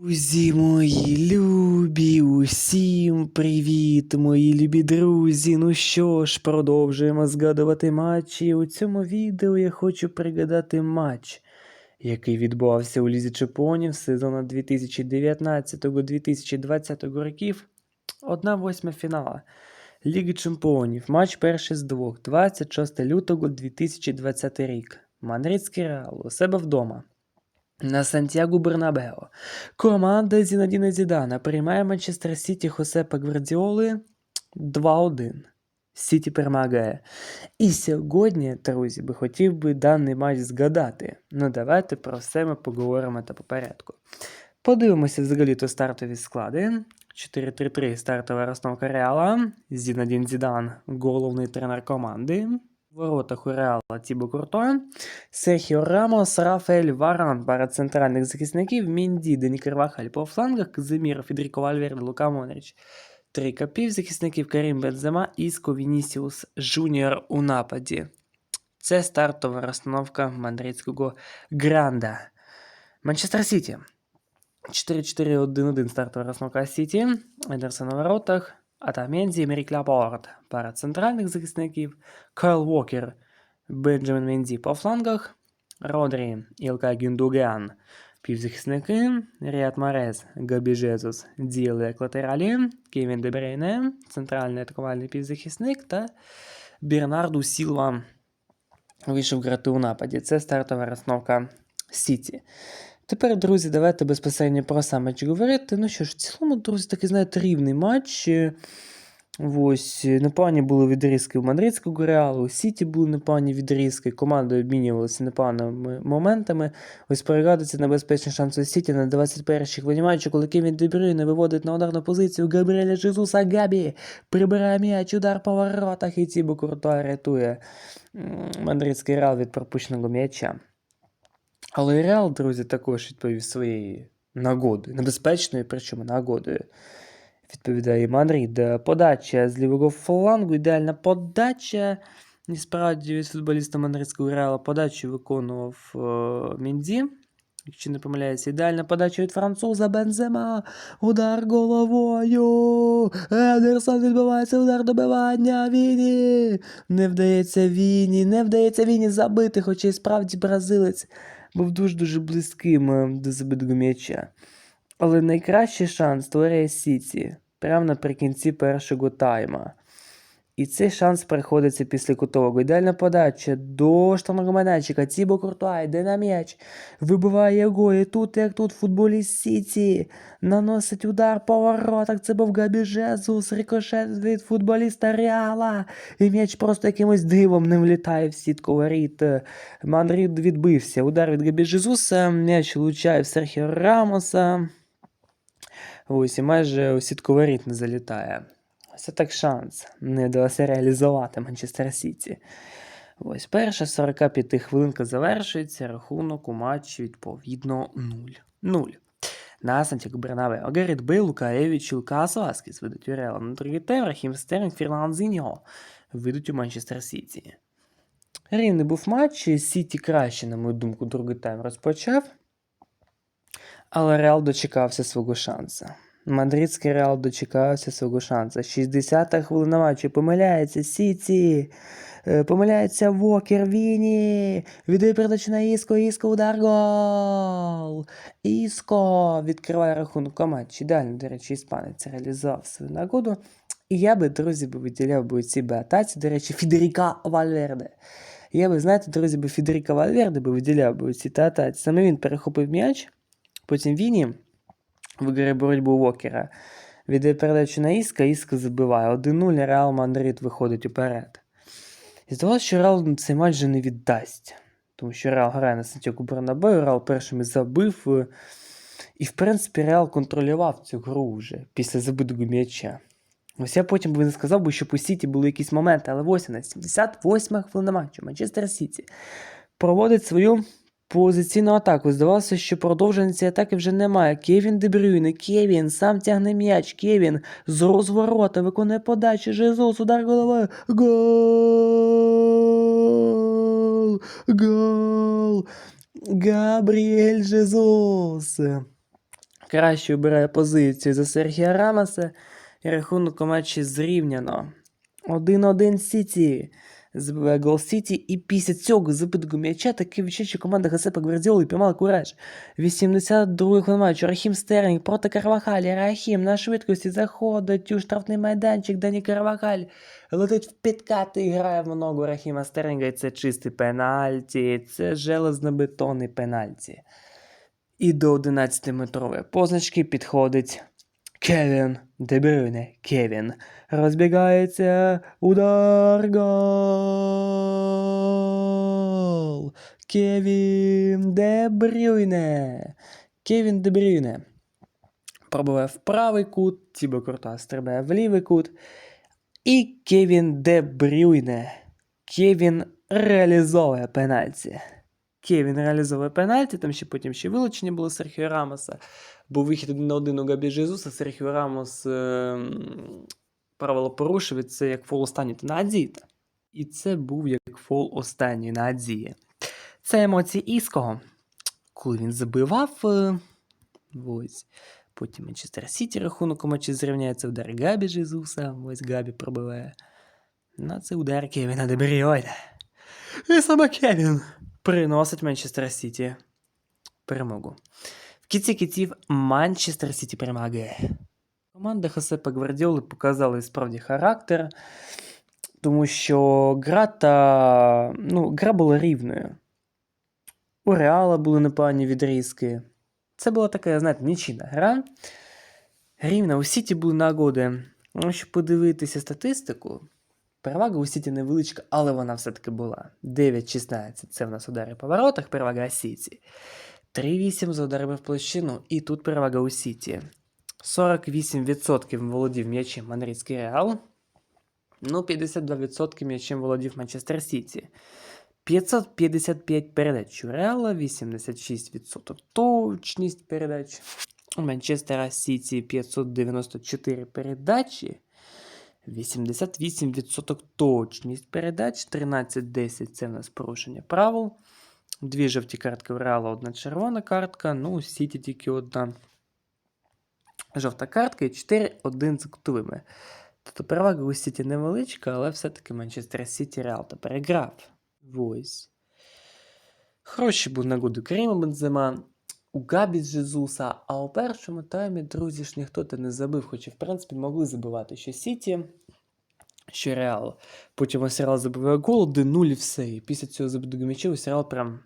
Друзі мої любі, усім привіт, мої любі друзі. Ну що ж, продовжуємо згадувати матчі. У цьому відео я хочу пригадати матч, який відбувався у Лізі Чемпіонів сезону 2019-2020 років. Одна восьма фінала Ліги Чемпіонів. Матч перший з двох, 26 лютого 2020 рік. Мадридський Реал у себе вдома. На Сантьяго Бернабео. Команда Зінадіна Зідана приймає Манчестер Сіті Хосепа Гвардіоли 2-1. Сіті перемагає. І сьогодні, друзі, би хотів би даний матч згадати. Ну давайте про все ми поговоримо та по. Подивимося взагалі то стартові склади. 4-3-3 стартова розстановка Реала. Зінадін Зідан, головний тренер команди. Воротах у Реала Тібо Курто. Серхіо Рамос, Рафаель Варан, пара центральних захисників, Мінді, Дені Карвахаль по флангах, Казиміров, Федеріко Вальверде, Лука Монріч. Трійка півзахисників Карім Бензема, Іско Вінісіус Жуніор у нападі. Це стартова розстановка мадридського Гранда. Манчестер Сіті. 4-4-1-1 стартова розстановка Сіті. Едерсон на воротах. Атаменді, Мерік Лапорт. Пара центральних захисників. Кайл Уокер, Бенджамін Менді по флангах. Родрі, Ілка Гюндуган. Півзахисники. Ріат Марез, Габі Жезус, Діли як латералі. Кевін Дебрейне, центральний атакувальний півзахисник та Бернарду Сілва вийшов грати у нападі. Це стартова розновка Сіті. Тепер, друзі, давайте безпосередньо про сам матч говорити. Ну що ж, в цілому, друзі, такий, знаєте, рівний матч. Ось, непогані були відрізки у мадридського реалу, у Сіті були непогані відрізки, команди обмінювалися непоганими моментами. Ось перегадується небезпечний шанс у Сіті на 21-й хвилині матчу, коли Кевін Дебрюйне виводить на ударну позицію Габріеля Жезуса Габі, прибирає м'яч, удар по воротах і Тібо Куртуа рятує мадридський реал від пропущеного м'яча. Але і Реал, друзі, також відповів своєю нагодою, небезпечною, причому нагодою. Відповідає Мадрид. Подача з лівого флангу, ідеальна подача. І справді від футболіста мадридського Реала подачу виконував е, Мінді. Якщо не помиляюся, ідеальна подача від француза Бензема. Удар головою. Едерсон відбивається удар добивання. Віні. Не вдається Віні, не вдається Віні забити, хоча і справді бразилець був дуже-дуже близьким е, до забитого м'яча. Але найкращий шанс створює Сіті прямо наприкінці першого тайма. І цей шанс приходиться після кутового. Ідеальна подача до штрафного майданчика. Тібо Куртуа йде на м'яч, вибиває його. І тут, як тут, футболіст Сіті наносить удар по воротах. Це був Габі Жезус, рикошет від футболіста Реала. І м'яч просто якимось дивом не влітає в сітку воріт. Мадрид відбився. Удар від Габі Жезуса. М'яч влучає в Серхіо Рамоса. Ось і майже у сітку воріт не залітає. Це так шанс не вдалося реалізувати Манчестер Сіті. Ось перша 45 хвилинка завершується, рахунок у матчі відповідно 0. 0. На Сантьяго Бернабео Гарріт Бейл, Лука і Лукас Васкіс ведуть у Реал. Тайм Рахім Стерлінг, Фірландзіньо ведуть у Манчестер Сіті. Рівний був матч, Сіті краще, на мою думку, другий тайм розпочав. Але Реал дочекався свого шансу. Мадридський Реал дочекався свого шансу. 60-та хвилина матчу. Помиляється Сіті. Е, Помиляється Вокер Віні. Віддає передачу на Іско. Іско удар гол. Іско відкриває рахунок матчі. Далі, до речі, іспанець реалізував свою нагоду. І я би, друзі, би виділяв би ці би до речі, Фідеріка Вальверде. Я би, знаєте, друзі, би Фідеріка Вальверде би виділяв би ці та. Саме він перехопив м'яч. Потім Віні виграє боротьбу Вокера. Віддає передачу на Іска, Іска забиває. 1-0, Реал Мадрид виходить уперед. І здавалося, що Реал цей матч вже не віддасть. Тому що Реал грає на Сантьяго Бернабеу, Реал першим і забив. І, в принципі, Реал контролював цю гру вже після забитого м'яча. Ось я потім би не сказав би, що по Сіті були якісь моменти, але ось на 78 хвилина матчу Манчестер Сіті проводить свою позиційну атаку. Здавалося, що продовження цієї атаки вже немає. Кевін Дебрюйне, Кевін сам тягне м'яч. Кевін з розворота виконує подачу. Жезус, удар головою. Гол! Гол! Габріель Жезус. краще обирає позицію за Серхія Рамоса. І рахунок у матчі зрівняно. 1-1 Сіті. Забиває гол Сіті, і після цього забитого м'яча таки відчуття, команда Гасепа Гвардіоли піймала кураж. 82-й хвилин матчу. Рахім Стерлінг проти Карвахалі. Рахім на швидкості заходить у штрафний майданчик. Дані Карвахаль летить в підкати і грає в ногу Рахіма Стерлінга. І це чистий пенальті. Це железнобетонний пенальті. І до 11-метрової позначки підходить Кевін Дебрюйне. Кевін розбігається. Удар гол. Кевін Дебрюйне. Кевін Дебрюйне. Пробиває в правий кут, Тібо Куртуа стрибає в лівий кут. І Кевін Дебрюйне. Кевін реалізовує пенальті. Кевін реалізовує пенальті, там ще потім ще вилучення було Серхіо Рамоса. Був вихід один на один у Габі Жезуса, Серхіо Рамос е- правило порушив, і це як фол останній на Адзіта. І це був як фол останній на Адзії. Це емоції Іского. Коли він забивав. е, Ось. Потім Манчестер Сіті рахунок у матчі зрівняється удар Габі Жезуса. Ось Габі пробиває. На це удар Кевіна Дебріойда. І саме Кевін приносить Манчестер Сіті перемогу. Кінці кінців Манчестер Сіті перемагає. Команда Хосепа Гвардіоли показала і справді характер, тому що гра та. Ну, гра була рівною. У Реала були непогані відрізки. Це була така, знаєте, нічийна гра. Рівна, у Сіті були нагоди. Ну, Якщо подивитися статистику, перевага у Сіті невеличка, але вона все-таки була. 9-16 це в нас удари по воротах, перевага Сіті. 3-8 за ударами в площину, і тут перевага у Сіті. 48% володів м'ячем Мадридський Реал. Ну, 52% м'ячем володів Манчестер Сіті. 555 передач у Реала, 86% точність передач. У Манчестера Сіті 594 передачі. 88% точність передач, 13-10 це в нас порушення правил. Дві жовті картки в Реала, одна червона картка. Ну, у Сіті тільки одна жовта картка і 4-1 з кутовими. Тобто перевага у Сіті невеличка, але все-таки Манчестер Сіті Реал та переграв. Ось. Хороші були нагоди Каріма Бензема, у Габі Жезуса, а у першому таймі, друзі ж, ніхто те не забив, хоча, в принципі, могли забивати що Сіті, що Реал. Потім ось Реал забиває гол, 1-0 і все. І після цього забитого м'яча ось Реал прям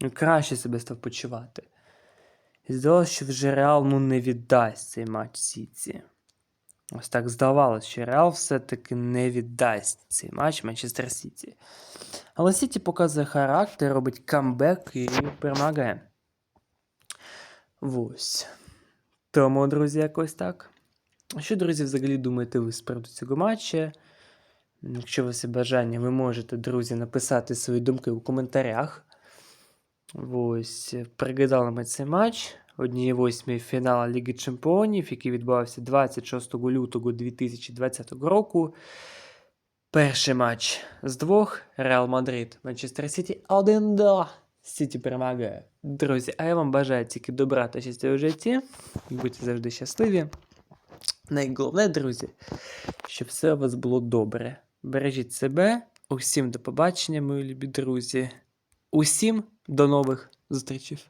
ну, краще себе став почувати. І здавалося, що вже Реал ну, не віддасть цей матч Сіті. Ось так здавалося, що Реал все-таки не віддасть цей матч Манчестер Сіті. Але Сіті показує характер, робить камбек і перемагає. Ось. Тому, друзі, якось так. Що, друзі, взагалі думаєте ви з приводу цього матча? Якщо у вас є бажання, ви можете, друзі, написати свої думки у коментарях. Ось, пригадали ми цей матч. Однієї восьмої фіналу Ліги Чемпіонів, який відбувався 26 лютого 2020 року. Перший матч з двох Реал Мадрид, Манчестер Сіті 1-2. Сіті перемагає. Друзі, а я вам бажаю тільки добра та щастя у житті. Будьте завжди щасливі. Найголовне, друзі, щоб все у вас було добре. Бережіть себе. Усім до побачення, мої любі друзі. Усім до нових зустрічей.